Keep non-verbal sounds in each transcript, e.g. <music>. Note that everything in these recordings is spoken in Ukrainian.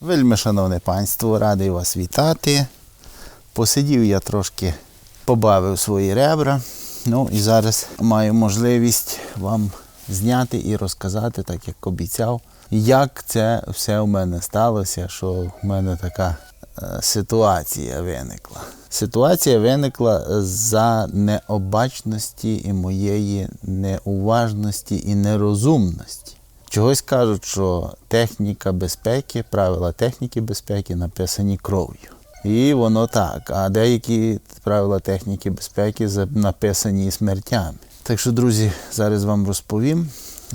Вельми шановне панство, радий вас вітати. Посидів я трошки, побавив свої ребра. Ну і зараз маю можливість вам зняти і розказати, так як обіцяв, як це все у мене сталося, що в мене така е, ситуація виникла. Ситуація виникла за необачності і моєї неуважності і нерозумності. Чогось кажуть, що техніка безпеки, правила техніки безпеки написані кров'ю. І воно так. А деякі правила техніки безпеки написані смертями. Так що, друзі, зараз вам розповім.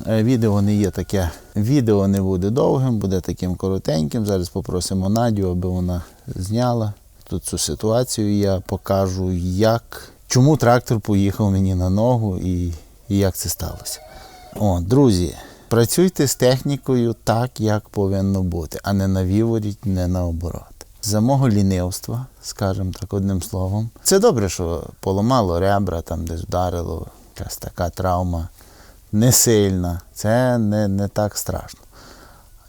Е, Відео не є таке. Відео не буде довгим, буде таким коротеньким. Зараз попросимо Надю, аби вона зняла тут цю ситуацію. Я покажу, як, чому трактор поїхав мені на ногу і, і як це сталося. О, друзі, працюйте з технікою так, як повинно бути, а не на віворіть, не наоборот. За мого лінивства, скажімо так, одним словом. Це добре, що поламало ребра, там десь вдарило, якась така травма не сильна. Це не, не так страшно.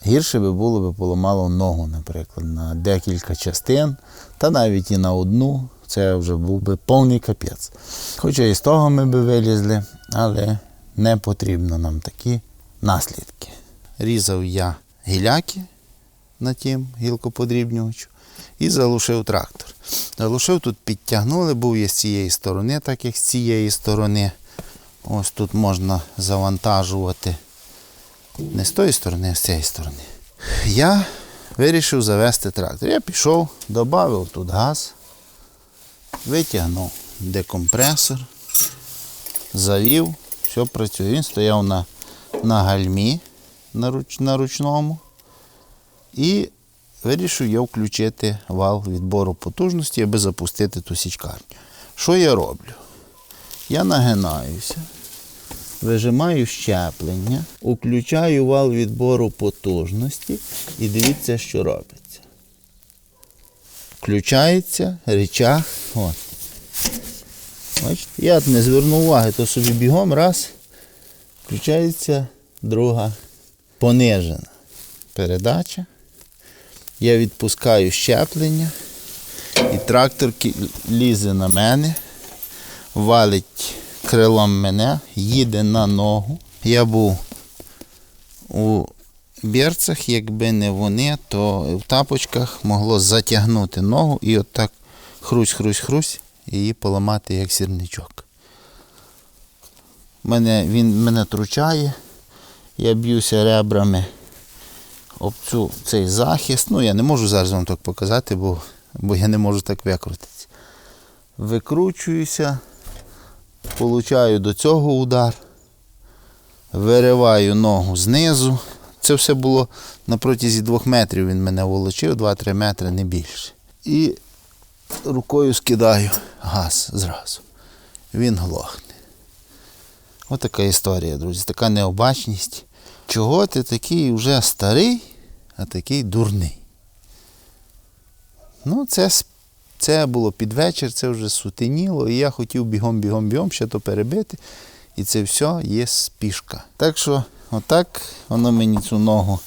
Гірше би було би поламало ногу, наприклад, на декілька частин, та навіть і на одну. Це вже був би повний капець. Хоча і з того ми би вилізли, але не потрібно нам такі наслідки. Різав я гіляки на тім гілкоподрібнювачу і залишив трактор. Залишив тут підтягнули, був я з цієї сторони, так як з цієї сторони. Ось тут можна завантажувати не з тої сторони, а з цієї сторони. Я вирішив завести трактор. Я пішов, додав тут газ, витягнув декомпресор, завів, все працює. Він стояв на, на гальмі на, руч, на ручному. І вирішив я включити вал відбору потужності, аби запустити ту січкарню. Що я роблю? Я нагинаюся, вижимаю щеплення, включаю вал відбору потужності і дивіться, що робиться. Включається речах. От. Бачите, я не звернув уваги, то собі бігом раз. Включається друга понижена передача. Я відпускаю щеплення, і трактор лізе на мене, валить крилом мене, їде на ногу. Я був у берцях, якби не вони, то в тапочках могло затягнути ногу і отак хрусь-хрусь-хрусь, її поламати як сірничок. Мене, він мене тручає, я б'юся ребрами об цю, цей захист. Ну, я не можу зараз вам так показати, бо, бо я не можу так викрутитися. Викручуюся, получаю до цього удар, вириваю ногу знизу. Це все було на протязі двох метрів він мене волочив, 2-3 метри, не більше. І рукою скидаю газ зразу. Він глохне. Отака історія, друзі, така необачність. Чого ти такий вже старий, а такий дурний? Ну, це, це було під вечір, це вже сутеніло, і я хотів бігом-бігом-бігом ще то перебити. І це все є спішка. Так що, отак воно мені цю ногу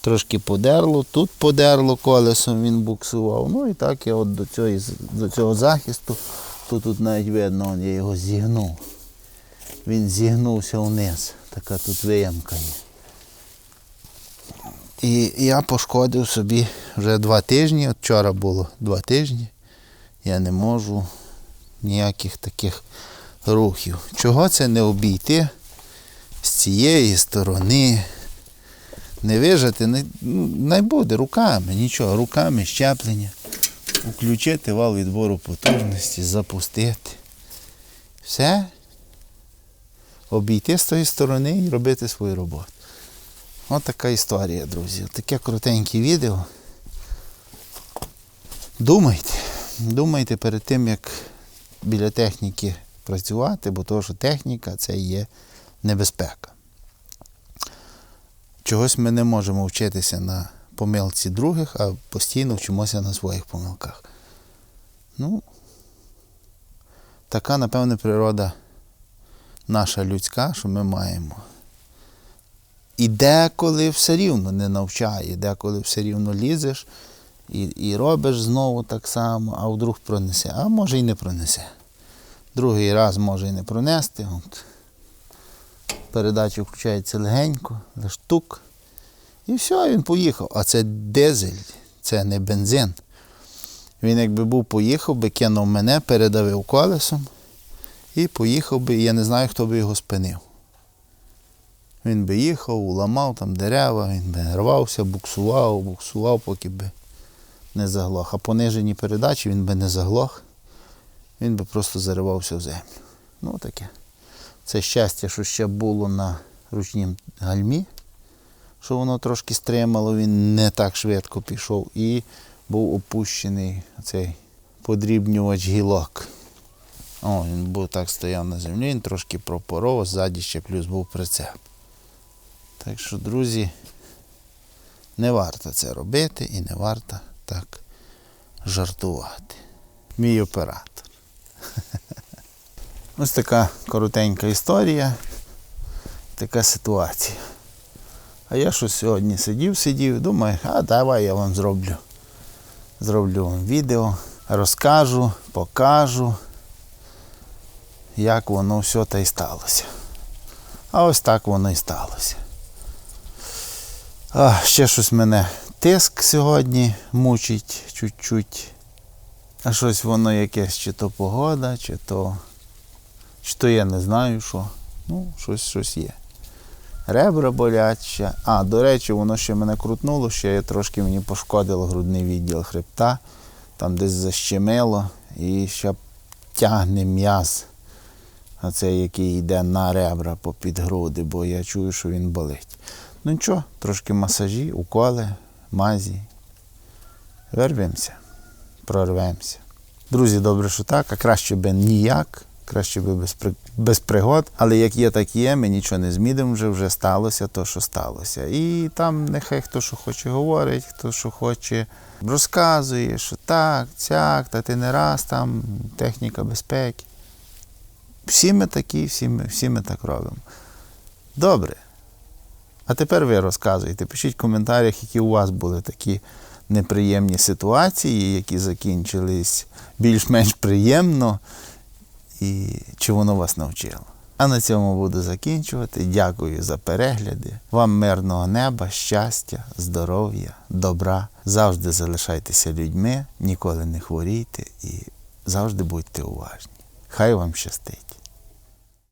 трошки подерло, тут подерло колесом, він буксував. Ну і так я от до цього, до цього захисту, то тут навіть видно, я його зігнув. Він зігнувся вниз. Така тут виямка є. І я пошкодив собі вже два тижні. От вчора було два тижні. Я не можу ніяких таких рухів. Чого це не обійти з цієї сторони? Не вижати, не, ну, не буде руками, нічого, руками щеплення. Включити вал відбору потужності, запустити. Все. Обійти з тої сторони і робити свою роботу. Ось така історія, друзі. Таке коротеньке відео. Думайте. Думайте перед тим, як біля техніки працювати, бо то, що техніка це є небезпека. Чогось ми не можемо вчитися на помилці других, а постійно вчимося на своїх помилках. Ну, така, напевне, природа наша людська, що ми маємо І деколи все рівно не навчає, деколи все рівно лізеш і, і робиш знову так само, а вдруг пронесе. А може і не пронесе. Другий раз може і не пронести. От. Передача включається легенько, лиш тук. І все, він поїхав. А це дизель, це не бензин. Він якби був поїхав би, кинув мене, передавив колесом і поїхав би, я не знаю, хто би його спинив. Він би їхав, уламав там дерева, він би рвався, буксував, буксував, поки би не заглох. А понижені передачі він би не заглох, він би просто заривався в землю. Ну таке. Це щастя, що ще було на ручнім гальмі, що воно трошки стримало, він не так швидко пішов і був опущений цей подрібнювач гілок. О, він був так стояв на землі, він трошки пропоров, ззаді ще плюс був прицеп. Так що, друзі, не варто це робити і не варто так жартувати. Мій оператор. <laughs> Ось така коротенька історія, така ситуація. А я що сьогодні сидів, сидів, думаю, а давай я вам зроблю. Зроблю вам відео, розкажу, покажу, як воно все та й сталося. А ось так воно і сталося. А, ще щось мене тиск сьогодні мучить чуть-чуть. А щось воно якесь, чи то погода, чи то, чи то я не знаю що. Ну, щось, щось є. Ребра болять ще. А, до речі, воно ще мене крутнуло, ще трошки мені пошкодило грудний відділ хребта, там десь защемило і ще тягне м'яз. Оцей, який йде на ребра попід груди, бо я чую, що він болить. Ну нічого, трошки масажі, уколи, мазі. Вервемося, прорвемося. Друзі, добре, що так, а краще би ніяк, краще би без, при- без пригод. Але як є, так є, ми нічого не змінимо вже, вже сталося то, що сталося. І там нехай хто що хоче говорить, хто що хоче, розказує, що так, цяк, та ти не раз там, техніка безпеки. Всі ми такі, всі ми, всі ми так робимо. Добре. А тепер ви розказуєте, пишіть в коментарях, які у вас були такі неприємні ситуації, які закінчились більш-менш приємно, і чи воно вас навчило. А на цьому буду закінчувати. Дякую за перегляди. Вам мирного неба, щастя, здоров'я, добра. Завжди залишайтеся людьми, ніколи не хворійте і завжди будьте уважні. Хай вам щастить.